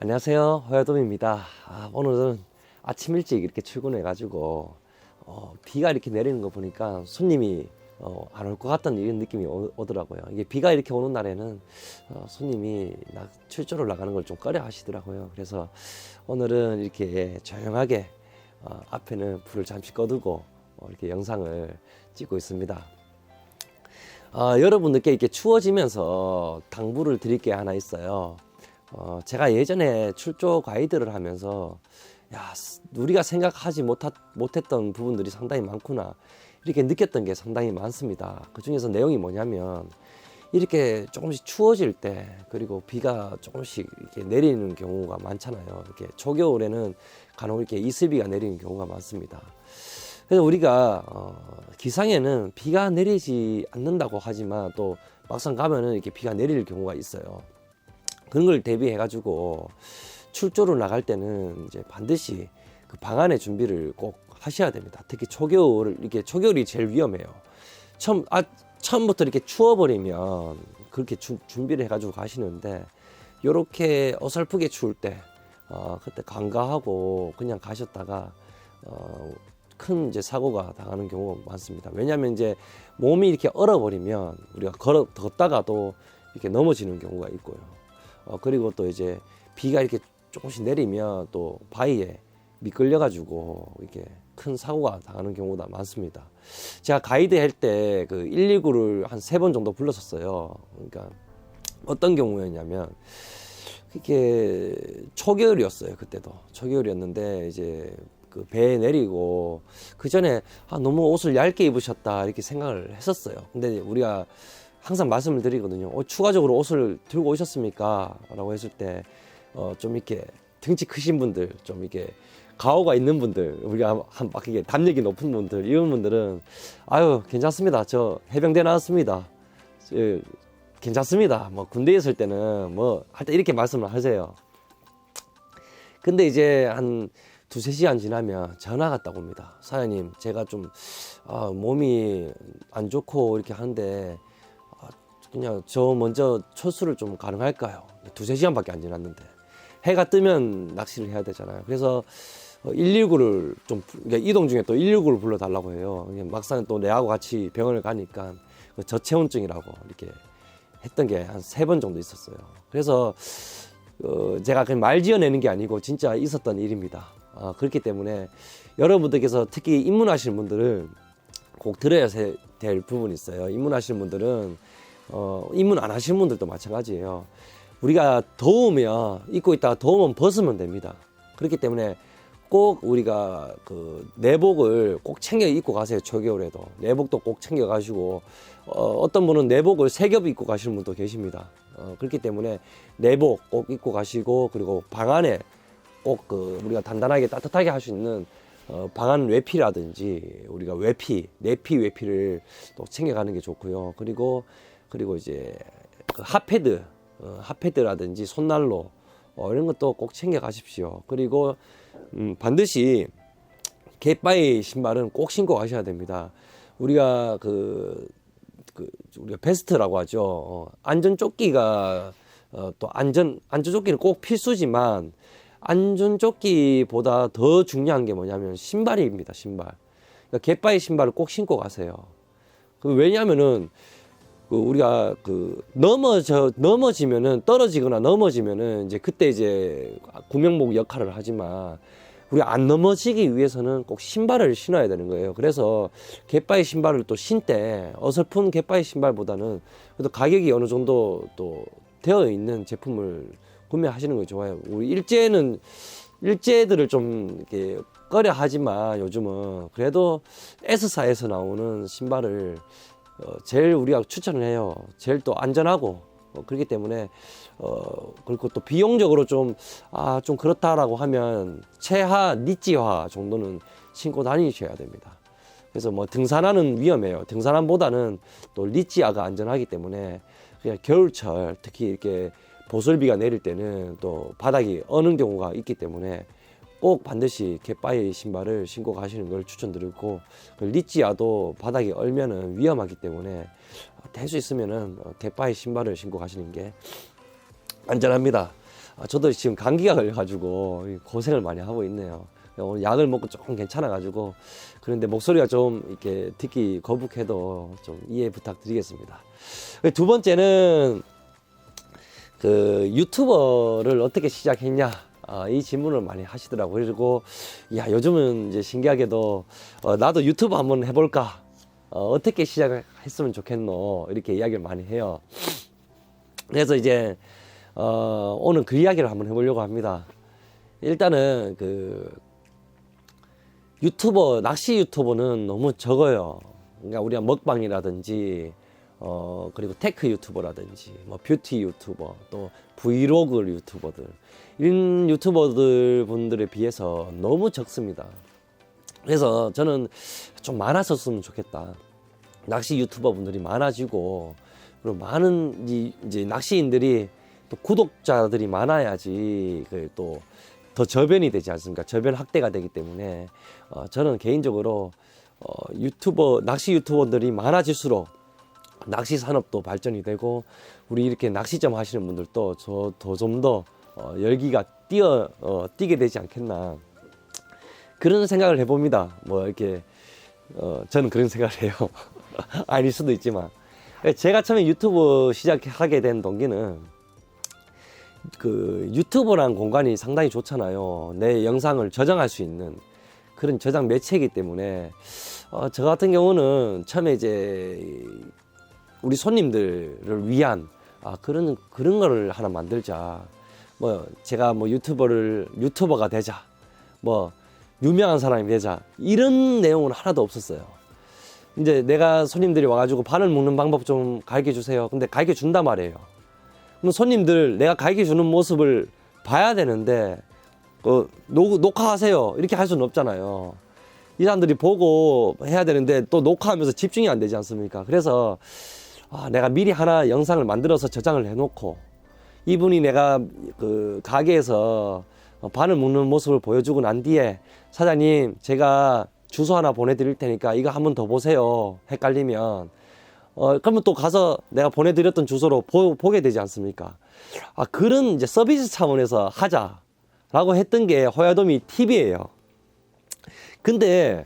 안녕하세요. 허야돔입니다. 아, 오늘은 아침 일찍 이렇게 출근해 가지고, 어, 비가 이렇게 내리는 거 보니까 손님이 어, 안 올 것 같다는 이런 느낌이 오, 오더라고요. 이게 비가 이렇게 오는 날에는 어, 손님이 나, 출조를 나가는 걸 좀 꺼려 하시더라고요. 그래서 오늘은 이렇게 조용하게 어, 앞에는 불을 잠시 꺼두고 어, 이렇게 영상을 찍고 있습니다. 아, 여러분들께 이렇게 추워지면서 당부를 드릴 게 하나 있어요. 어, 제가 예전에 출조 가이드를 하면서 야, 스- 우리가 생각하지 못하, 못했던 부분들이 상당히 많구나. 이렇게 느꼈던 게 상당히 많습니다. 그 중에서 내용이 뭐냐면 이렇게 조금씩 추워질 때 그리고 비가 조금씩 이렇게 내리는 경우가 많잖아요. 이렇게 초겨울에는 간혹 이렇게 이슬비가 내리는 경우가 많습니다. 그래서 우리가 어, 기상에는 비가 내리지 않는다고 하지만 또 막상 가면은 이렇게 비가 내릴 경우가 있어요. 그런 걸 대비해 가지고 출조를 나갈 때는 이제 반드시 그 방안의 준비를 꼭 하셔야 됩니다. 특히 초겨울 이렇게 초겨울이 제일 위험해요. 처음 아 처음부터 이렇게 추워버리면 그렇게 주- 준비를 해가지고 가시는데 요렇게 어설프게 추울 때 어, 그때 간과하고 그냥 가셨다가 어, 큰 이제 사고가 당하는 경우가 많습니다. 왜냐하면 이제 몸이 이렇게 얼어버리면 우리가 걸어 걷다가도 이렇게 넘어지는 경우가 있고요. 어, 그리고 또 이제 비가 이렇게 조금씩 내리면 또 바위에 미끌려 가지고 이렇게 큰 사고가 당하는 경우가 많습니다. 제가 가이드 할 때 그 119를 한 세 번 정도 불렀었어요. 그러니까 어떤 경우였냐면 이게 초겨울이었어요 그때도 초겨울이었는데 이제 그 배에 내리고 그 전에 아 너무 옷을 얇게 입으셨다 이렇게 생각을 했었어요 근데 우리가 항상 말씀을 드리거든요 어, 추가적으로 옷을 들고 오셨습니까?라고 했을 때 어, 좀 이렇게 등치 크신 분들 좀 이렇게 가오가 있는 분들 우리가 한 막 이게 담력이 높은 분들 이런 분들은 아유 괜찮습니다 저 해병대 나왔습니다 예, 괜찮습니다. 뭐 군대에 있을 때는 뭐 할 때 이렇게 말씀을 하세요. 근데 이제 한 두세 시간 지나면 전화가 딱 옵니다. 사장님, 제가 좀 아, 몸이 안 좋고 이렇게 하는데 아, 그냥 저 먼저 철수를 좀 가능할까요? 두세 시간밖에 안 지났는데 해가 뜨면 낚시를 해야 되잖아요. 그래서 119를 좀 부- 그러니까 이동 중에 또 119를 불러달라고 해요. 막상 또 내하고 같이 병원을 가니까 그 저체온증이라고 이렇게 했던 게 한 세 번 정도 있었어요. 그래서 어, 제가 그냥 말 지어내는 게 아니고 진짜 있었던 일입니다. 아, 그렇기 때문에 여러분들께서 특히 입문하시는 분들은 꼭 들어야 세- 될 부분이 있어요. 입문하시는 분들은 어, 입문 안 하시는 분들도 마찬가지예요. 우리가 더우면 입고 있다가 더우면 벗으면 됩니다. 그렇기 때문에 꼭 우리가 그 내복을 꼭 챙겨 입고 가세요. 초겨울에도 내복도 꼭 챙겨 가시고 어, 어떤 분은 내복을 세 겹 입고 가시는 분도 계십니다. 어, 그렇기 때문에 내복 꼭 입고 가시고 그리고 방 안에 꼭 그 우리가 단단하게 따뜻하게 할 수 있는 어, 방안 외피라든지 우리가 외피 내피 외피를 또 챙겨 가는 게 좋고요. 그리고 그리고 이제 그 핫패드 어, 핫패드라든지 손난로 어, 이런 것도 꼭 챙겨 가십시오. 그리고 음, 반드시 갯바위 신발은 꼭 신고 가셔야 됩니다. 우리가 그, 그 우리가 베스트라고 하죠. 어, 안전 조끼가 어, 또 안전 안전 조끼는 꼭 필수지만 안전 조끼보다 더 중요한 게 뭐냐면 신발입니다. 신발. 그러니까 갯바위 신발을 꼭 신고 가세요. 그 왜냐면은 그 우리가 그 넘어져 넘어지면은 떨어지거나 넘어지면은 이제 그때 이제 구명복 역할을 하지만 우리 안 넘어지기 위해서는 꼭 신발을 신어야 되는 거예요. 그래서 갯바위 신발을 또 신때 어설픈 갯바위 신발보다는 그래도 가격이 어느 정도 또 되어 있는 제품을 구매하시는 게 좋아요. 우리 일제는 일제들을 좀 이렇게 꺼려 하지만 요즘은 그래도 S사에서 나오는 신발을 어, 제일 우리가 추천을 해요. 제일 또 안전하고 어, 그렇기 때문에 어 그리고 또 비용적으로 좀아좀 그렇다라고 하면 최하 니찌화 정도는 신고 다니셔야 됩니다. 그래서 뭐 등산화는 위험해요. 등산화보다는 또 리찌아가 안전하기 때문에 그냥 겨울철 특히 이렇게 보슬비가 내릴 때는 또 바닥이 어는 경우가 있기 때문에 꼭 반드시 갯바위 신발을 신고 가시는 걸 추천드리고 그 리찌아도 바닥이 얼면은 위험하기 때문에 될 수 있으면은 어, 갯바위 신발을 신고 가시는 게 안전합니다. 아, 저도 지금 감기가 걸려가지고 고생을 많이 하고 있네요. 오늘 약을 먹고 조금 괜찮아가지고 그런데 목소리가 좀 이렇게 듣기 거북해도 좀 이해 부탁드리겠습니다. 두 번째는 그 유튜버를 어떻게 시작했냐 아, 이 질문을 많이 하시더라고요. 그리고 야 요즘은 이제 신기하게도 어, 나도 유튜브 한번 해볼까 어, 어떻게 시작했으면 좋겠노 이렇게 이야기를 많이 해요. 그래서 이제 어, 오늘 그 이야기를 한번 해보려고 합니다. 일단은 그 유튜버 낚시 유튜버는 너무 적어요. 그러니까 우리가 먹방이라든지 어 그리고 테크 유튜버라든지 뭐 뷰티 유튜버 또 브이로그 유튜버들 이런 유튜버들 분들에 비해서 너무 적습니다. 그래서 저는 좀 많았었으면 좋겠다. 낚시 유튜버 분들이 많아지고 그리고 많은 이- 이제 낚시인들이 또 구독자들이 많아야지 그또 더 저변이 되지 않습니까? 저변 확대가 되기 때문에 어, 저는 개인적으로 어, 유튜버 낚시 유튜버들이 많아질수록 낚시 산업도 발전이 되고 우리 이렇게 낚시점 하시는 분들도 저 더 좀더 어, 열기가 뛰어 어, 뛰게 되지 않겠나 그런 생각을 해봅니다. 뭐 이렇게 어, 저는 그런 생각을 해요. 아닐 수도 있지만 제가 처음에 유튜브 시작하게 된 동기는 그 유튜브라는 공간이 상당히 좋잖아요. 내 영상을 저장할 수 있는 그런 저장 매체이기 때문에 어, 저 같은 경우는 처음에 이제 우리 손님들을 위한 아, 그런 그런 거를 하나 만들자. 뭐 제가 뭐 유튜버를 유튜버가 되자. 뭐 유명한 사람이 되자. 이런 내용은 하나도 없었어요. 이제 내가 손님들이 와가지고 바늘 묶는 방법 좀 가르쳐 주세요. 근데 가르쳐 준단 말이에요. 그럼 손님들 내가 가르쳐 주는 모습을 봐야 되는데 그 녹, 녹화하세요 이렇게 할 수는 없잖아요. 이 사람들이 보고 해야 되는데 또 녹화하면서 집중이 안 되지 않습니까? 그래서 아, 내가 미리 하나 영상을 만들어서 저장을 해놓고 이분이 내가 그 가게에서 바늘 묶는 모습을 보여주고 난 뒤에 사장님 제가 주소 하나 보내드릴 테니까 이거 한번 더 보세요. 헷갈리면 어 그러면 또 가서 내가 보내드렸던 주소로 보, 보게 되지 않습니까? 아 그런 이제 서비스 차원에서 하자라고 했던 게 호야도미 TV예요. 근데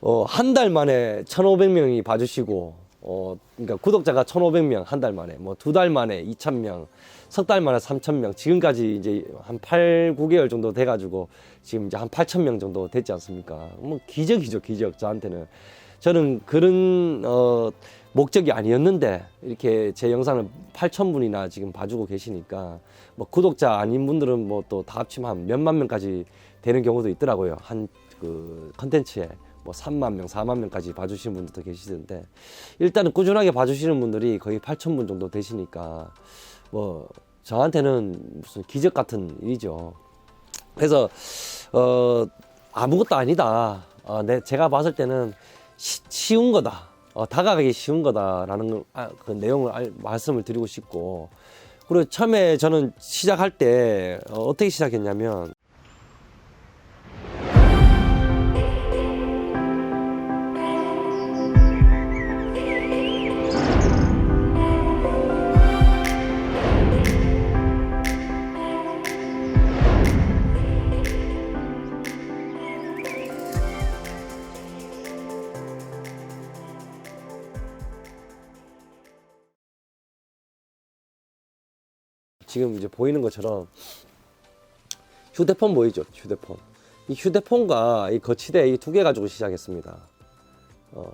어, 한 달 만에 1,500명이 봐주시고, 어, 그러니까 구독자가 1,500명 한 달 만에, 뭐 두 달 만에 2,000명, 석 달 만에 3,000명, 지금까지 이제 한 8, 9개월 정도 돼가지고 지금 이제 한 8,000명 정도 됐지 않습니까? 뭐 기적이죠, 기적. 저한테는. 저는 그런, 어, 목적이 아니었는데 이렇게 제 영상을 8,000분이나 지금 봐주고 계시니까 뭐 구독자 아닌 분들은 뭐 또 다 합치면 한 몇만 명까지 되는 경우도 있더라고요. 한 그 컨텐츠에 뭐 3만 명, 4만 명까지 봐주시는 분들도 계시던데 일단은 꾸준하게 봐주시는 분들이 거의 8천 분 정도 되시니까 뭐 저한테는 무슨 기적 같은 일이죠. 그래서 어 아무것도 아니다. 어, 내 제가 봤을 때는 시- 쉬운 거다. 어, 다가가기 쉬운 거다라는 걸, 아, 그 내용을 알- 말씀을 드리고 싶고 그리고 처음에 저는 시작할 때 어, 어떻게 시작했냐면 지금 이제 보이는 것처럼 휴대폰 보이죠? 휴대폰. 이 휴대폰과 이 거치대 이 두 개 가지고 시작했습니다. 어,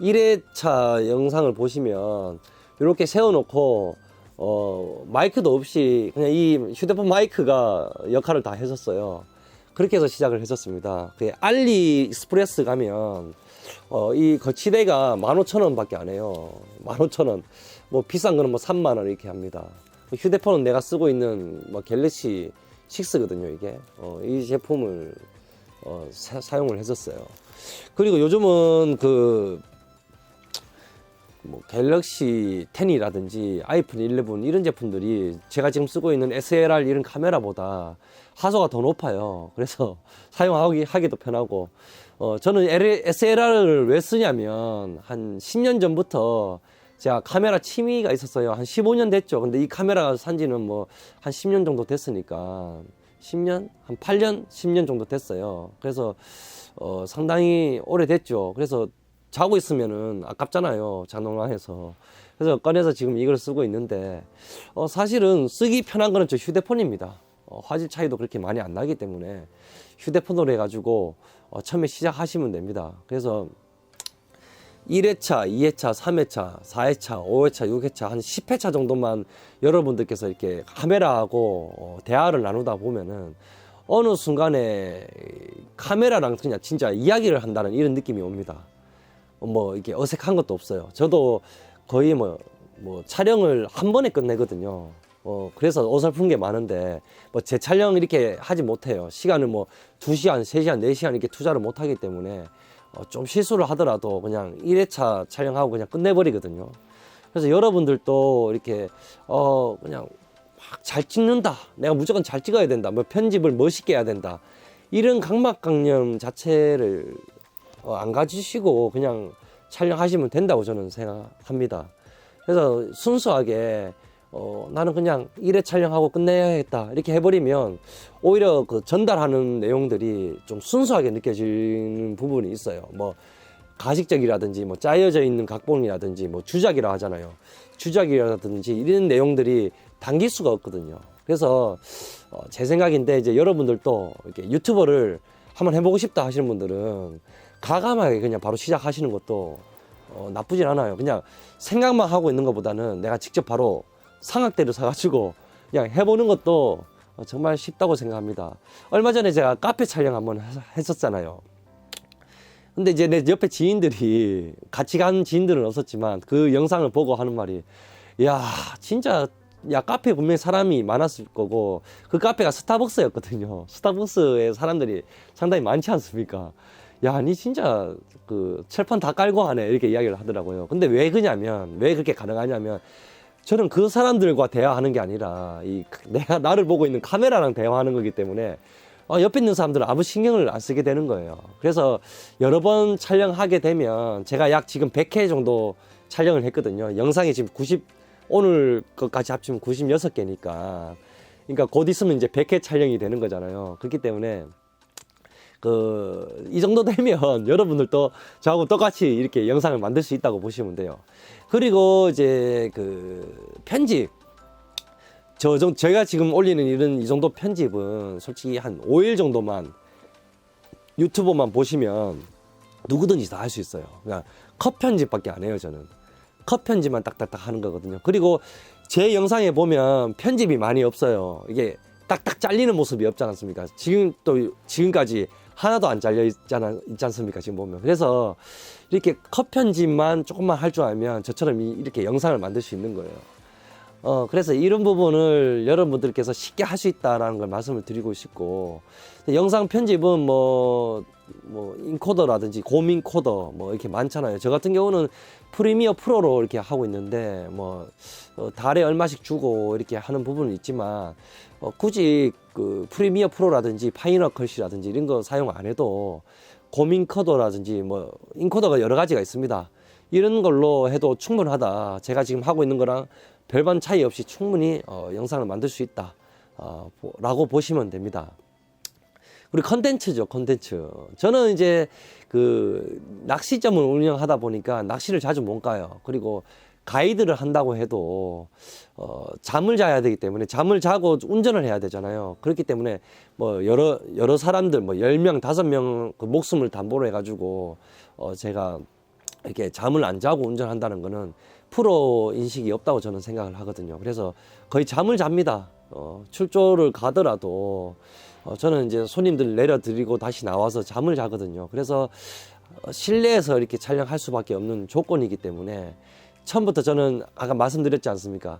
1회차 영상을 보시면 이렇게 세워놓고 어, 마이크도 없이 그냥 이 휴대폰 마이크가 역할을 다 했었어요. 그렇게 해서 시작을 했었습니다. 그 알리익스프레스 가면 어, 이 거치대가 15,000원 밖에 안 해요. 15,000원. 뭐 비싼 거는 뭐 3만 원 이렇게 합니다. 휴대폰은 내가 쓰고 있는 뭐 갤럭시 6거든요, 이게. 어, 이 제품을 어, 사, 용을 했었어요. 그리고 요즘은 그 뭐 갤럭시 10이라든지 아이폰 11 이런 제품들이 제가 지금 쓰고 있는 SLR 이런 카메라보다 하소가 더 높아요. 그래서 사용하기 하기도 편하고 어 저는 SLR을 왜 쓰냐면 한 10년 전부터 제가 카메라 취미가 있었어요. 한 15년 됐죠. 근데 이 카메라 산 지는 뭐 한 10년 정도 됐으니까 10년, 한 8년, 10년 정도 됐어요. 그래서 어, 상당히 오래됐죠. 그래서 자고 있으면은 아깝잖아요. 장롱안에서. 그래서 꺼내서 지금 이걸 쓰고 있는데 어, 사실은 쓰기 편한 거는 저 휴대폰입니다. 어, 화질 차이도 그렇게 많이 안 나기 때문에 휴대폰으로 해가지고 어, 처음에 시작하시면 됩니다. 그래서 1회차, 2회차, 3회차, 4회차, 5회차, 6회차, 한 10회차 정도만 여러분들께서 이렇게 카메라하고 어, 대화를 나누다 보면은 어느 순간에 카메라랑 그냥 진짜 이야기를 한다는 이런 느낌이 옵니다. 어, 뭐 이게 어색한 것도 없어요. 저도 거의 뭐, 뭐 촬영을 한 번에 끝내거든요. 어, 그래서 어설픈 게 많은데 뭐 제 촬영 이렇게 하지 못해요. 시간을 뭐 2시간, 3시간, 4시간 이렇게 투자를 못 하기 때문에 어, 좀 실수를 하더라도 그냥 1회차 촬영하고 그냥 끝내버리거든요. 그래서 여러분들도 이렇게 어 그냥 막 잘 찍는다. 내가 무조건 잘 찍어야 된다. 뭐 편집을 멋있게 해야 된다. 이런 강박관념 자체를 어, 안 가지시고 그냥 촬영하시면 된다고 저는 생각합니다. 그래서 순수하게 어, 나는 그냥 일회 촬영하고 끝내야겠다 이렇게 해버리면 오히려 그 전달하는 내용들이 좀 순수하게 느껴지는 부분이 있어요. 뭐 가식적이라든지 뭐 짜여져 있는 각본이라든지 뭐 주작이라 하잖아요. 주작이라든지 이런 내용들이 당길 수가 없거든요. 그래서 어, 제 생각인데 이제 여러분들도 이렇게 유튜버를 한번 해보고 싶다 하시는 분들은 가감하게 그냥 바로 시작하시는 것도 어, 나쁘진 않아요. 그냥 생각만 하고 있는 것보다는 내가 직접 바로 상학대를 사가지고 그냥 해보는 것도 어, 정말 쉽다고 생각합니다. 얼마 전에 제가 카페 촬영 한번 했- 했었잖아요. 근데 이제 내 옆에 지인들이 같이 간 지인들은 없었지만 그 영상을 보고 하는 말이 야 진짜 야 카페 분명히 사람이 많았을 거고 그 카페가 스타벅스였거든요. 스타벅스에 사람들이 상당히 많지 않습니까? 야, 니 진짜 그 철판 다 깔고 하네 이렇게 이야기를 하더라고요. 근데 왜 그냐면 왜 그렇게 가능하냐면 저는 그 사람들과 대화하는 게 아니라 이 내가 나를 보고 있는 카메라랑 대화하는 거기 때문에 어, 옆에 있는 사람들은 아무 신경을 안 쓰게 되는 거예요. 그래서 여러 번 촬영하게 되면 제가 약 지금 100회 정도 촬영을 했거든요. 영상이 지금 90 오늘 것까지 합치면 96개니까 그러니까 곧 있으면 이제 100회 촬영이 되는 거잖아요. 그렇기 때문에 그 이 정도 되면 여러분들도 저하고 똑같이 이렇게 영상을 만들 수 있다고 보시면 돼요. 그리고 이제 그 편집 저 정, 제가 지금 올리는 이런 이 정도 편집은 솔직히 한 5일 정도만 유튜버만 보시면 누구든지 다 할 수 있어요. 그냥 컷 편집밖에 안 해요, 저는. 컷 편집만 딱딱딱 하는 거거든요. 그리고 제 영상에 보면 편집이 많이 없어요. 이게 딱딱 잘리는 모습이 없지 않습니까? 지금 또 지금까지 하나도 안 잘려 있잖아, 있지 않습니까? 지금 보면. 그래서 이렇게 컷 편집만 조금만 할 줄 알면 저처럼 이- 이렇게 영상을 만들 수 있는 거예요. 어, 그래서 이런 부분을 여러분들께서 쉽게 할 수 있다라는 걸 말씀을 드리고 싶고, 영상 편집은 뭐, 뭐, 인코더라든지 고민 코더 뭐 이렇게 많잖아요. 저 같은 경우는 프리미어 프로로 이렇게 하고 있는데, 뭐, 어, 달에 얼마씩 주고 이렇게 하는 부분은 있지만, 어, 굳이 그 프리미어 프로라든지 파이널 컷이라든지 이런 거 사용 안 해도 고민코더라든지 뭐, 인코더가 여러 가지가 있습니다. 이런 걸로 해도 충분하다. 제가 지금 하고 있는 거랑 별반 차이 없이 충분히 어, 영상을 만들 수 있다. 어, 보- 라고 보시면 됩니다. 우리 컨텐츠죠, 컨텐츠. 저는 이제 그 낚시점을 운영하다 보니까 낚시를 자주 못 가요. 그리고 가이드를 한다고 해도 어, 잠을 자야 되기 때문에 잠을 자고 운전을 해야 되잖아요. 그렇기 때문에 뭐 여러 여러 사람들 뭐 10명, 5명 그 목숨을 담보로 해 가지고 어, 제가 이렇게 잠을 안 자고 운전한다는 거는 프로 인식이 없다고 저는 생각을 하거든요. 그래서 거의 잠을 잡니다. 어, 출조를 가더라도 어, 저는 이제 손님들 내려드리고 다시 나와서 잠을 자거든요. 그래서 어, 실내에서 이렇게 촬영할 수밖에 없는 조건이기 때문에 처음부터 저는 아까 말씀드렸지 않습니까?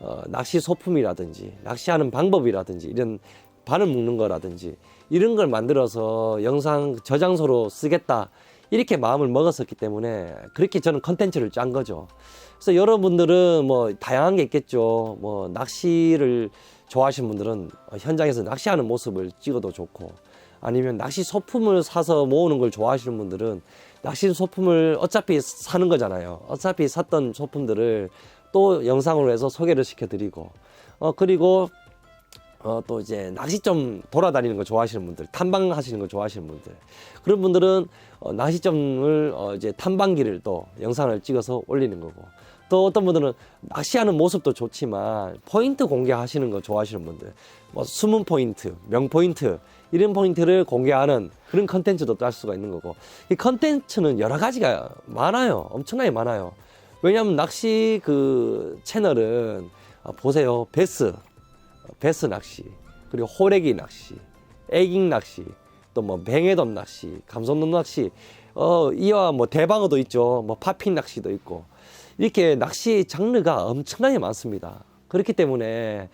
어, 낚시 소품이라든지 낚시하는 방법이라든지 이런 바늘 묶는 거라든지 이런 걸 만들어서 영상 저장소로 쓰겠다 이렇게 마음을 먹었었기 때문에 그렇게 저는 컨텐츠를 짠 거죠. 그래서 여러분들은 뭐 다양한 게 있겠죠. 뭐 낚시를 좋아하시는 분들은 현장에서 낚시하는 모습을 찍어도 좋고 아니면 낚시 소품을 사서 모으는 걸 좋아하시는 분들은 낚시 소품을 어차피 사는 거잖아요. 어차피 샀던 소품들을 또 영상으로 해서 소개를 시켜드리고, 어, 그리고 어, 또 이제 낚시점 돌아다니는 거 좋아하시는 분들, 탐방하시는 거 좋아하시는 분들, 그런 분들은 어, 낚시점을 어, 이제 탐방기를 또 영상을 찍어서 올리는 거고, 또 어떤 분들은 낚시하는 모습도 좋지만 포인트 공개하시는 거 좋아하시는 분들, 뭐 숨은 포인트, 명 포인트 이런 포인트를 공개하는 그런 컨텐츠도 또할 수가 있는 거고, 이 컨텐츠는 여러 가지가 많아요, 엄청나게 많아요. 왜냐하면 낚시 그 채널은 아, 보세요, 베스 베스 낚시, 그리고 호래기 낚시, 애깅 낚시, 또 뭐 뱅에돔 낚시, 감성돔 낚시, 어 이와 뭐 대방어도 있죠, 뭐 파핀 낚시도 있고 이렇게 낚시 장르가 엄청나게 많습니다. 그렇기 때문에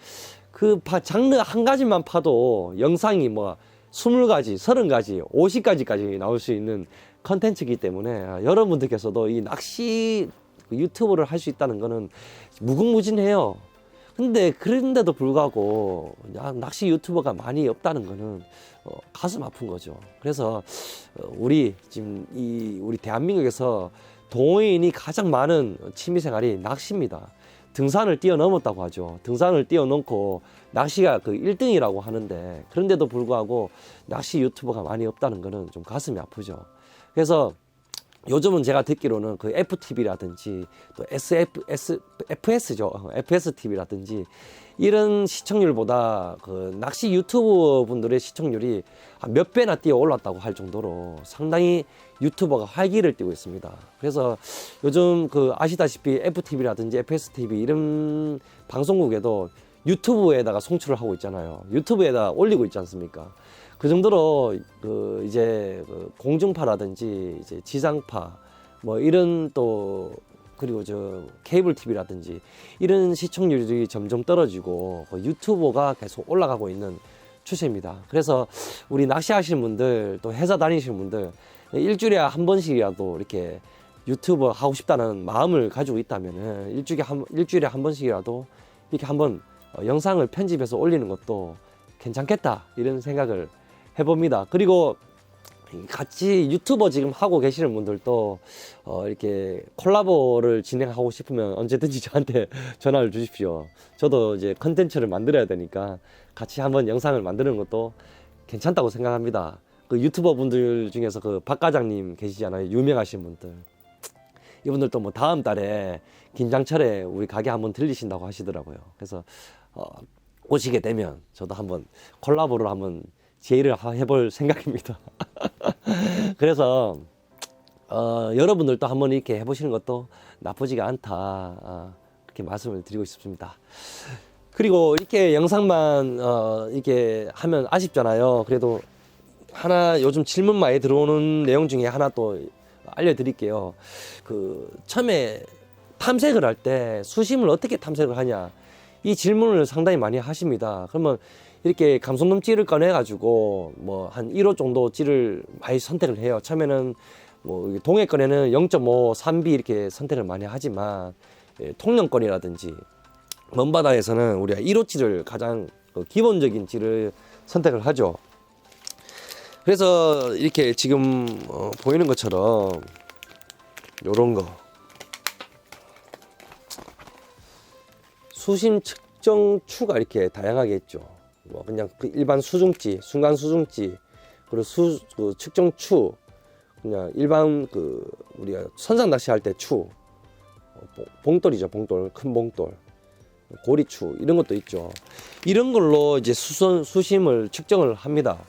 그 파- 장르 한 가지만 파도 영상이 뭐 20가지, 30가지, 50가지까지 나올 수 있는 컨텐츠이기 때문에 여러분들께서도 이 낚시 그 유튜브를 할 수 있다는 거는 무궁무진해요. 근데 그런데도 불구하고 야, 낚시 유튜버가 많이 없다는 거는 어, 가슴 아픈 거죠. 그래서 어, 우리 지금 이 우리 대한민국에서 동호인이 가장 많은 취미생활이 낚시입니다. 등산을 뛰어넘었다고 하죠. 등산을 뛰어넘고 낚시가 그 1등이라고 하는데 그런데도 불구하고 낚시 유튜버가 많이 없다는 거는 좀 가슴이 아프죠. 그래서 요즘은 제가 듣기로는 그 FTV라든지 또 SF, S, FS죠. FSTV라든지 이런 시청률보다 그 낚시 유튜버 분들의 시청률이 한몇 배나 뛰어 올랐다고 할 정도로 상당히 유튜버가 활기를 띠고 있습니다. 그래서 요즘 그 아시다시피 FTV라든지 FSTV 이런 방송국에도 유튜브에다가 송출을 하고 있잖아요. 유튜브에다 올리고 있지 않습니까? 그 정도로 그 이제 그 공중파라든지 이제 지상파 뭐 이런 또 그리고 저 케이블 TV라든지 이런 시청률이 점점 떨어지고 그 유튜버가 계속 올라가고 있는 추세입니다. 그래서 우리 낚시하시는 분들 또 회사 다니시는 분들 일주일에 한 번씩이라도 이렇게 유튜버 하고 싶다는 마음을 가지고 있다면은 일주일에 한 일주일에 한 번씩이라도 이렇게 한번 어, 영상을 편집해서 올리는 것도 괜찮겠다 이런 생각을 해봅니다. 그리고 같이 유튜버 지금 하고 계시는 분들도 어, 이렇게 콜라보를 진행하고 싶으면 언제든지 저한테 전화를 주십시오. 저도 이제 컨텐츠를 만들어야 되니까 같이 한번 영상을 만드는 것도 괜찮다고 생각합니다. 그 유튜버 분들 중에서 그 박 과장님 계시잖아요. 유명하신 분들. 이분들도 뭐 다음 달에 김장철에 우리 가게 한번 들리신다고 하시더라고요. 그래서 어, 오시게 되면 저도 한번 콜라보를 한번 제의를 하- 해볼 생각입니다. 그래서 어, 여러분들도 한번 이렇게 해보시는 것도 나쁘지가 않다. 아, 그렇게 말씀을 드리고 싶습니다. 그리고 이렇게 영상만 어, 이렇게 하면 아쉽잖아요. 그래도 하나 요즘 질문 많이 들어오는 내용 중에 하나 또 알려드릴게요. 그 처음에 탐색을 할 때 수심을 어떻게 탐색을 하냐 이 질문을 상당히 많이 하십니다. 그러면 이렇게 감성돔 찌를 꺼내 가지고 뭐 한 1호 정도 찌를 많이 선택을 해요. 처음에는 뭐 이게 동해권에는 0.5, 3B 이렇게 선택을 많이 하지만 예, 통영권이라든지 먼 바다에서는 우리가 1호 찌를 가장 그 기본적인 찌를 선택을 하죠. 그래서 이렇게 지금 어, 보이는 것처럼 요런 거 수심 측정 추가 이렇게 다양하게 있죠. 뭐 그냥 그 일반 수중지, 순간 수중지, 그리고 수 그 측정 추, 그냥 일반 그 우리가 선상 낚시 할 때 추, 어, 봉- 봉돌이죠, 봉돌, 큰 봉돌, 고리추 이런 것도 있죠. 이런 걸로 이제 수선 수심을 측정을 합니다.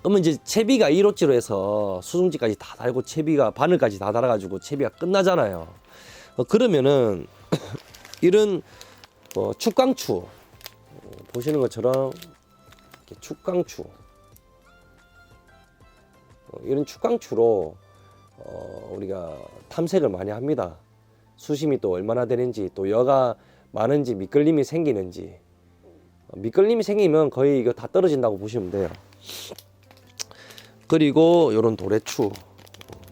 그러면 이제 채비가 1호치로 해서 수중지까지 다 달고 채비가 바늘까지 다 달아가지고 채비가 끝나잖아요. 어, 그러면은 이런 어, 축강추 어, 보시는 것처럼 이렇게 축강추 어, 이런 축강추로 어, 우리가 탐색을 많이 합니다. 수심이 또 얼마나 되는지 또 여가 많은지 미끌림이 생기는지 어, 미끌림이 생기면 거의 이거 다 떨어진다고 보시면 돼요. 그리고 요런 도래추 어,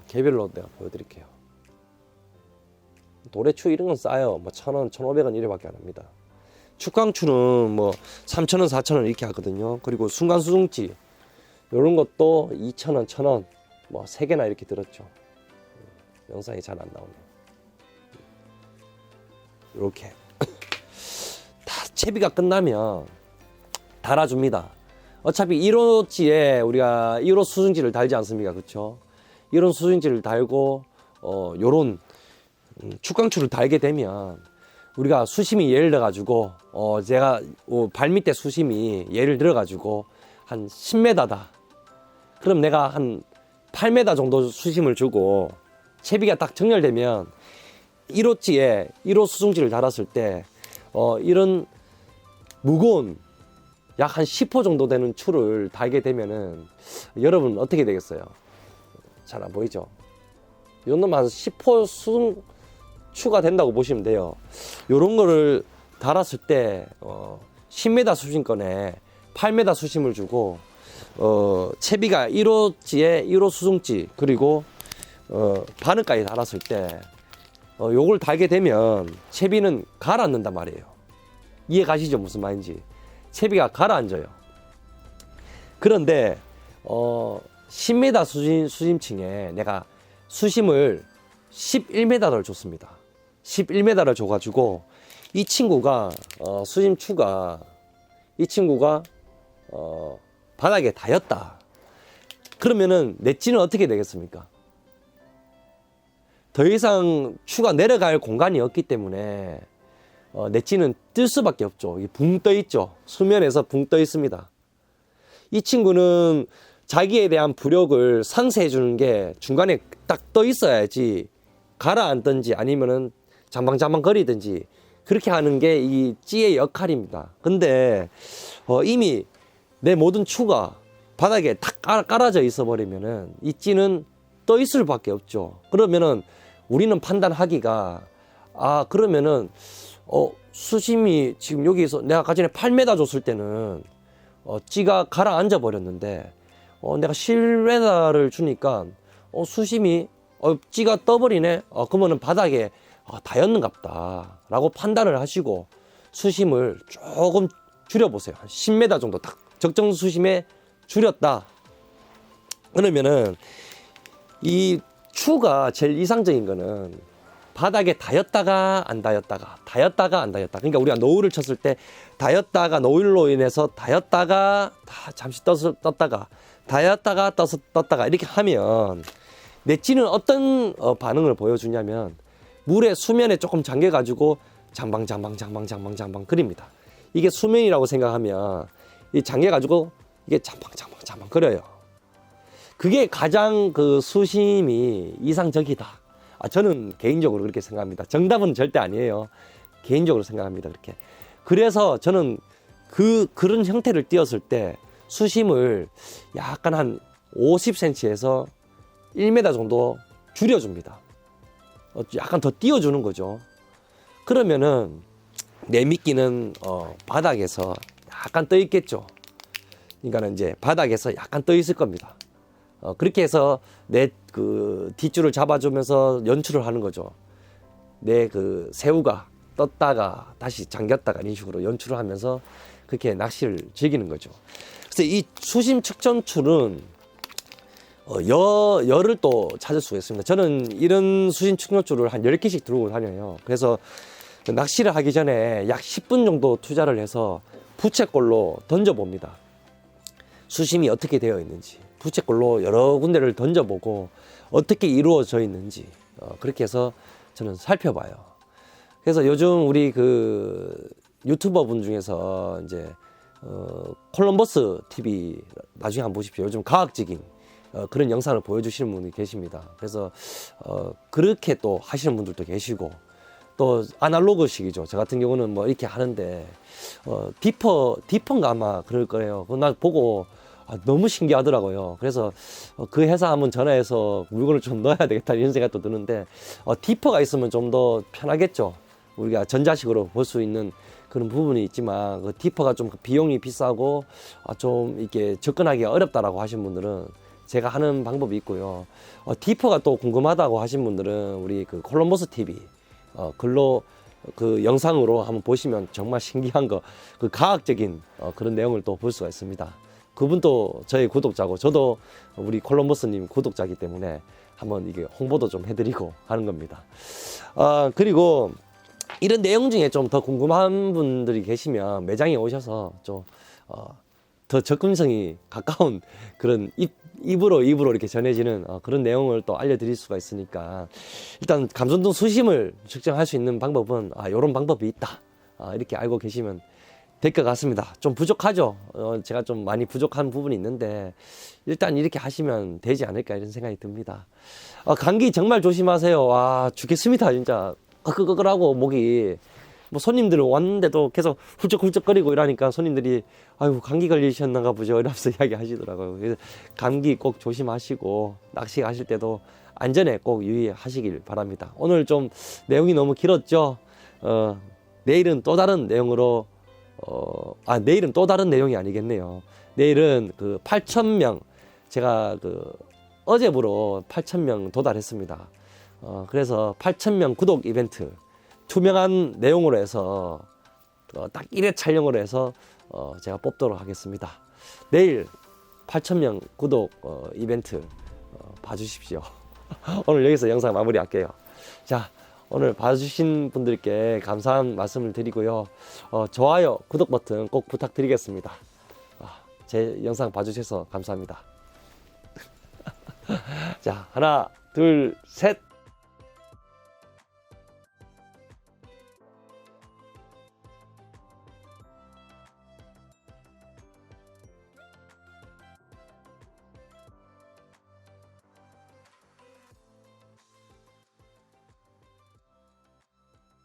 개별로 내가 보여드릴게요. 도래추 이런 건 싸요. 뭐 천 원, 천오백 원 이래밖에 안 합니다. 축강추는 뭐 삼천 원, 사천 원 이렇게 하거든요. 그리고 순간 수중지 이런 것도 이천 원, 천원뭐세 개나 이렇게 들었죠. 음, 영상이 잘 안 나오네. 이렇게 다 채비가 끝나면 달아줍니다. 어차피 1호지에 우리가 1호 수증지를 달지 않습니까? 그렇죠? 1호 수증지를 달고 어 요런 음, 축광추를 달게 되면 우리가 수심이 예를 들어 가지고 어 제가 어, 발 밑에 수심이 예를 들어 가지고 한 10m다. 그럼 내가 한 8m 정도 수심을 주고 채비가 딱 정렬되면 1호지에 1호 수중지를 달았을 때 어, 이런 무거운 약 한 10호 정도 되는 추를 달게 되면은 여러분 어떻게 되겠어요? 잘 안 보이죠? 이 정도면 한 10호 수중 추가 된다고 보시면 돼요. 요런 거를 달았을 때 어, 10m 수심권에 8m 수심을 주고 어, 채비가 1호지에 1호 수중지 그리고 어, 바늘까지 달았을 때 어, 요걸 달게 되면 채비는 가라앉는단 말이에요. 이해 가시죠? 무슨 말인지. 채비가 가라앉아요. 그런데 어, 10m 수심, 수심층에 내가 수심을 11m를 줬습니다. 11m를 줘가지고 이 친구가 어, 수심추가 이 친구가 어, 바닥에 닿였다. 그러면은 넷지는 어떻게 되겠습니까? 더 이상 추가 내려갈 공간이 없기 때문에 어, 넷지는 뜰 수밖에 없죠. 붕 떠 있죠. 수면에서 붕 떠 있습니다. 이 친구는 자기에 대한 부력을 상쇄해 주는 게 중간에 딱 떠 있어야지 가라앉든지 아니면은 장방장방 거리든지 그렇게 하는 게 이 찌의 역할입니다. 근데 어, 이미 내 모든 추가 바닥에 탁 깔- 깔아져 있어 버리면은 이 찌는 떠 있을 수밖에 없죠. 그러면은 우리는 판단하기가 아 그러면은 어 수심이 지금 여기서 내가 아까 전에 8m 줬을 때는 어 찌가 가라앉아 버렸는데 어 내가 10m를 주니까 어 수심이 어 찌가 떠버리네. 어 그러면은 바닥에 아, 닿였는갑다 라고 판단을 하시고 수심을 조금 줄여보세요. 한 10m 정도 딱 적정 수심에 줄였다. 그러면은 이 추가 제일 이상적인 거는 바닥에 닿였다가 안 닿였다가 닿였다가 안 닿였다. 그러니까 우리가 노을을 쳤을 때 닿였다가 노을로 인해서 닿였다가 다 잠시 떠서 떴다가 닿였다가 떠서 떴다가 이렇게 하면 넷지는 어떤 어, 반응을 보여주냐면 물의 수면에 조금 잠겨 가지고 장방 장방 장방 장방 장방 그립니다. 이게 수면이라고 생각하면 이 잠겨 가지고 이게 장방 장방 장방 그려요. 그게 가장 그 수심이 이상적이다. 아, 저는 개인적으로 그렇게 생각합니다. 정답은 절대 아니에요. 개인적으로 생각합니다. 그렇게. 그래서 저는 그, 그런 형태를 띄었을 때 수심을 약간 한 50cm에서 1m 정도 줄여줍니다. 어, 약간 더 띄워주는 거죠. 그러면은 내 미끼는 어, 바닥에서 약간 떠 있겠죠. 그러니까는 이제 바닥에서 약간 떠 있을 겁니다. 어, 그렇게 해서 내 그 뒷줄을 잡아주면서 연출을 하는 거죠. 내 그 새우가 떴다가 다시 잠겼다가 이런 식으로 연출을 하면서 그렇게 낚시를 즐기는 거죠. 그래서 이 수심 측정출은 어, 여, 열을 또 찾을 수가 있습니다. 저는 이런 수심 측정줄을 한 10개씩 들고 다녀요. 그래서 그 낚시를 하기 전에 약 10분 정도 투자를 해서 부채꼴로 던져봅니다. 수심이 어떻게 되어 있는지 부채꼴로 여러 군데를 던져보고 어떻게 이루어져 있는지 어, 그렇게 해서 저는 살펴봐요. 그래서 요즘 우리 그 유튜버 분 중에서 이제 어, 콜럼버스 TV 나중에 한번 보십시오. 요즘 과학적인 어, 그런 영상을 보여주시는 분이 계십니다. 그래서 어, 그렇게 또 하시는 분들도 계시고 또 아날로그식이죠. 저 같은 경우는 뭐 이렇게 하는데 어, 디퍼 디퍼인가 아마 그럴 거예요. 그나 보고 아, 너무 신기하더라고요. 그래서 어, 그 회사 한번 전화해서 물건을 좀 넣어야 되겠다 이런 생각도 드는데 어, 디퍼가 있으면 좀 더 편하겠죠. 우리가 전자식으로 볼 수 있는 그런 부분이 있지만 그 디퍼가 좀 비용이 비싸고 아, 좀 이렇게 접근하기가 어렵다라고 하신 분들은 제가 하는 방법이 있고요. 어, 디퍼가 또 궁금하다고 하신 분들은 우리 그 콜럼버스 TV 어, 글로 그 영상으로 한번 보시면 정말 신기한 거, 그 과학적인 어, 그런 내용을 또 볼 수가 있습니다. 그분도 저희 구독자고 저도 우리 콜럼버스님 구독자이기 때문에 한번 이게 홍보도 좀 해드리고 하는 겁니다. 아 그리고 이런 내용 중에 좀 더 궁금한 분들이 계시면 매장에 오셔서 좀 어, 더 접근성이 가까운 그런 입, 입으로 입으로 이렇게 전해지는 어, 그런 내용을 또 알려드릴 수가 있으니까 일단 감전동 수심을 측정할 수 있는 방법은 아 이런 방법이 있다 아, 이렇게 알고 계시면 될 것 같습니다. 좀 부족하죠. 어, 제가 좀 많이 부족한 부분이 있는데 일단 이렇게 하시면 되지 않을까 이런 생각이 듭니다. 아, 감기 정말 조심하세요. 와 죽겠습니다 진짜 끄끄끄하고 목이 뭐 손님들 왔는데도 계속 훌쩍훌쩍거리고 이러니까 손님들이 아유 감기 걸리셨나가 보죠 이러면서 이야기 하시더라고요. 그래서 감기 꼭 조심하시고 낚시 가실 때도 안전에 꼭 유의하시길 바랍니다. 오늘 좀 내용이 너무 길었죠. 어, 내일은 또 다른 내용으로 어, 아 내일은 또 다른 내용이 아니겠네요. 내일은 그 8천 명 제가 그 어제부로 8천 명 도달했습니다. 어, 그래서 8천 명 구독 이벤트 투명한 내용으로 해서 어, 딱 1회 촬영으로 해서 어, 제가 뽑도록 하겠습니다. 내일 8천 명 구독 어, 이벤트 어, 봐주십시오. 오늘 여기서 영상 마무리할게요. 자, 오늘 봐주신 분들께 감사한 말씀을 드리고요. 어, 좋아요, 구독 버튼 꼭 부탁드리겠습니다. 아, 제 영상 봐주셔서 감사합니다. 자, 하나, 둘, 셋.